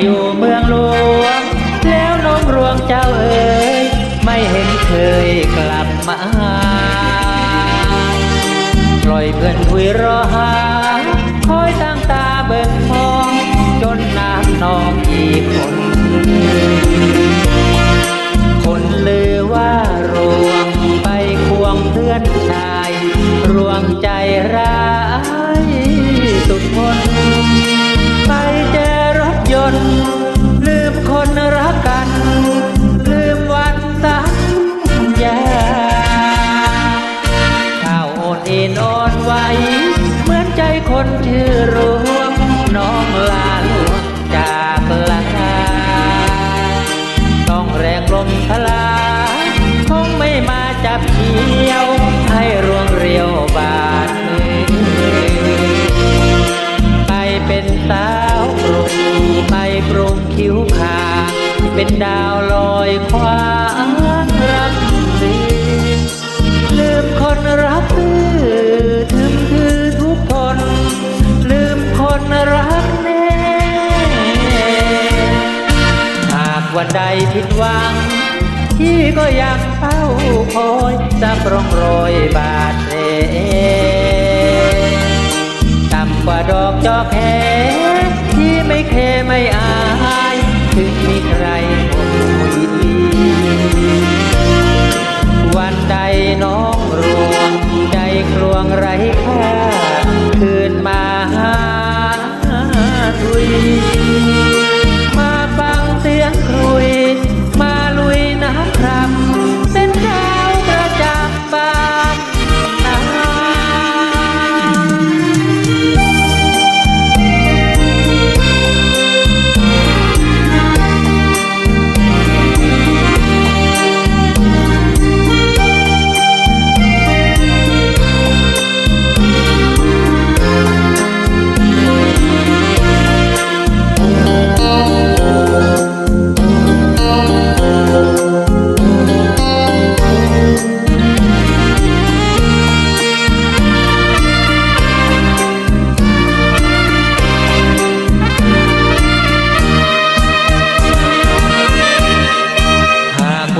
อยู่เมืองหลวง แล้วน้องรวงเจ้าเอ๋ยไม่เห็นเคยกลับมา ปล่อยเพื่อนคุยรอหา ลมทลา คงไม่มาจับเกี่ยว ให้รวงเรียวบาดมือไปเป็นสาวกรุงไปปรุงคิ้วขาเป็นดาวลอยคว้างรักลืมลืมคนรักตื้อถึงคือทุกคน ลืมคนรักแน่หากวันใดผิดหวัง ที่ก็ยังเฝ้าคอยสักร่องรอยบาดแผลต่ำกว่าดอกจอกแหที่ไม่เคไม่อาย ถึงมีใคร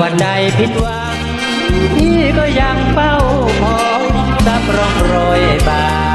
วันใดผิดหวังพี่ก็ยังเฝ้าพองรับร่องรอยบา